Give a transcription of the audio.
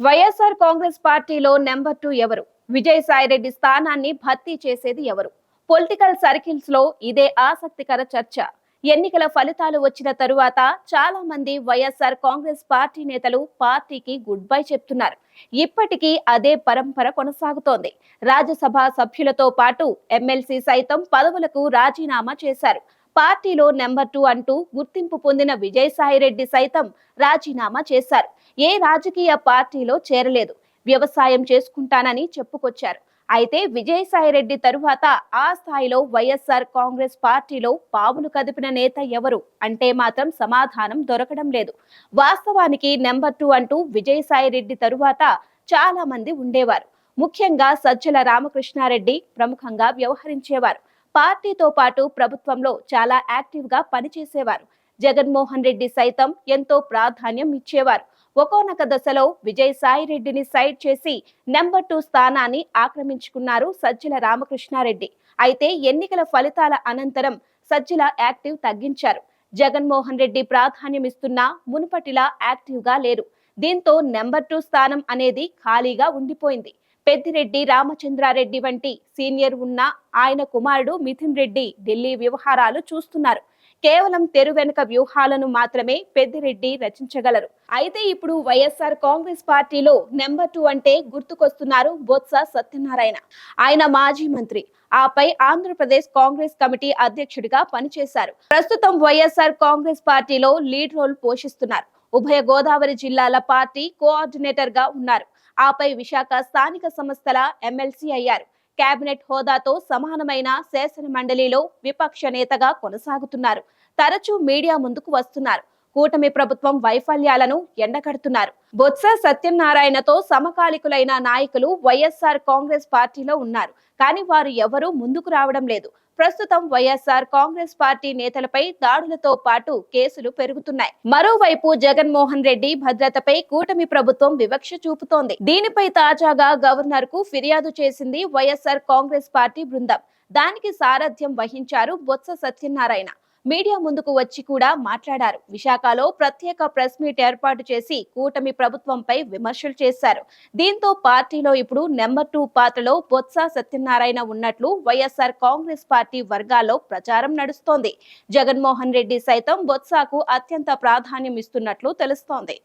వైఎస్ఆర్ కాంగ్రెస్ పార్టీలో number two ఎవరు? విజయసాయిరెడ్డి స్థానాన్ని భర్తీ చేసేది ఎవరు? పొలిటికల్ సర్కిల్స్లో ఇదే ఆసక్తికర చర్చ. ఎన్నికల ఫలితాలు వచ్చిన తరువాత చాలా మంది వైఎస్ఆర్ కాంగ్రెస్ పార్టీ నేతలు పార్టీకి గుడ్ బై చెప్తున్నారు. ఇప్పటికీ అదే పరంపర కొనసాగుతోంది. రాజ్యసభ సభ్యులతో పాటు ఎమ్మెల్సీ సైతం పదవులకు రాజీనామా చేశారు. పార్టీలో నెంబర్ టూ అంటూ గుర్తింపు పొందిన విజయసాయిరెడ్డి సైతం రాజీనామా చేశారు. ఏ రాజకీయ పార్టీలో చేరలేదు. వ్యవసాయం చేసుకుంటానని చెప్పుకొచ్చారు. అయితే విజయసాయిరెడ్డి తరువాత ఆ స్థాయిలో వైఎస్ఆర్ కాంగ్రెస్ పార్టీలో పావులు కదిపిన నేత ఎవరు? అంటే మాత్రం సమాధానం దొరకడం లేదు. వాస్తవానికి నెంబర్ టూ అంటూ విజయసాయిరెడ్డి తరువాత చాలా మంది ఉండేవారు. ముఖ్యంగా సజ్జల రామకృష్ణారెడ్డి ప్రముఖంగా వ్యవహరించేవారు. పార్టీతో పాటు ప్రభుత్వంలో చాలా యాక్టివ్గా పనిచేసేవారు. జగన్మోహన్ రెడ్డి సైతం ఎంతో ప్రాధాన్యం ఇచ్చేవారు. ఒకనొక దశలో విజయసాయి రెడ్డిని సైడ్ చేసి నెంబర్ టూ స్థానాన్ని ఆక్రమించుకున్నారు సజ్జల రామకృష్ణారెడ్డి. అయితే ఎన్నికల ఫలితాల అనంతరం సజ్జల యాక్టివ్ తగ్గించారు. జగన్మోహన్ రెడ్డి ప్రాధాన్యం ఇస్తున్నా మునుపటిలా యాక్టివ్గా లేరు. దీంతో నెంబర్ టూ స్థానం అనేది ఖాళీగా ఉండిపోయింది. పెద్దిరెడ్డి రామచంద్రారెడ్డి వంటి సీనియర్ ఉన్న ఆయన కుమారుడు మిథున్ రెడ్డి ఢిల్లీ వ్యవహారాలు చూస్తున్నారు. కేవలం తెరు వెనుక వ్యూహాలను మాత్రమే పెద్దిరెడ్డి రచించగలరు. అయితే ఇప్పుడు వైఎస్ఆర్ కాంగ్రెస్ పార్టీలో నెంబర్ టూ అంటే గుర్తుకొస్తున్నారు బొత్స సత్యనారాయణ. ఆయన మాజీ మంత్రి. ఆపై ఆంధ్రప్రదేశ్ కాంగ్రెస్ కమిటీ అధ్యక్షుడిగా పనిచేశారు. ప్రస్తుతం వైఎస్ఆర్ కాంగ్రెస్ పార్టీలో లీడ్ రోల్ పోషిస్తున్నారు. ఉభయ గోదావరి జిల్లాల పార్టీ కోఆర్డినేటర్గా ఉన్నారు. ఆపై విశాఖ స్థానిక సంస్థల ఎమ్మెల్సీ అయ్యారు. కేబినెట్ హోదాతో సమానమైన శాసన మండలిలో విపక్ష నేతగా కొనసాగుతున్నారు. తరచూ మీడియా ముందుకు వస్తున్నారు. కూటమి ప్రభుత్వం వైఫల్యాలను ఎండగడుతున్నారు. బొత్స సత్యనారాయణతో సమకాలికులైన నాయకులు వైఎస్ఆర్ కాంగ్రెస్ పార్టీలో ఉన్నారు. కానీ వారు ఎవరూ ముందుకు రావడం లేదు. ప్రస్తుతం వైఎస్ఆర్ కాంగ్రెస్ పార్టీ నేతలపై దాడులతో పాటు కేసులు పెరుగుతున్నాయి. మరోవైపు జగన్మోహన్ రెడ్డి భద్రతపై కూటమి ప్రభుత్వం వివక్ష చూపుతోంది. దీనిపై తాజాగా గవర్నర్కు ఫిర్యాదు చేసింది వైఎస్ఆర్ కాంగ్రెస్ పార్టీ బృందం. దానికి సారథ్యం వహించారు బొత్స సత్యనారాయణ. మీడియా ముందుకు వచ్చి కూడా మాట్లాడారు. విశాఖలో ప్రత్యేక ప్రెస్ మీట్ ఏర్పాటు చేసి కూటమి ప్రభుత్వంపై విమర్శలు చేశారు. దీంతో పార్టీలో ఇప్పుడు నెంబర్ టూ పాత్రలో బొత్స సత్యనారాయణ ఉన్నట్లు వైఎస్ఆర్ కాంగ్రెస్ పార్టీ వర్గాల్లో ప్రచారం నడుస్తోంది. జగన్మోహన్ రెడ్డి సైతం బొత్సకు అత్యంత ప్రాధాన్యం ఇస్తున్నట్లు తెలుస్తోంది.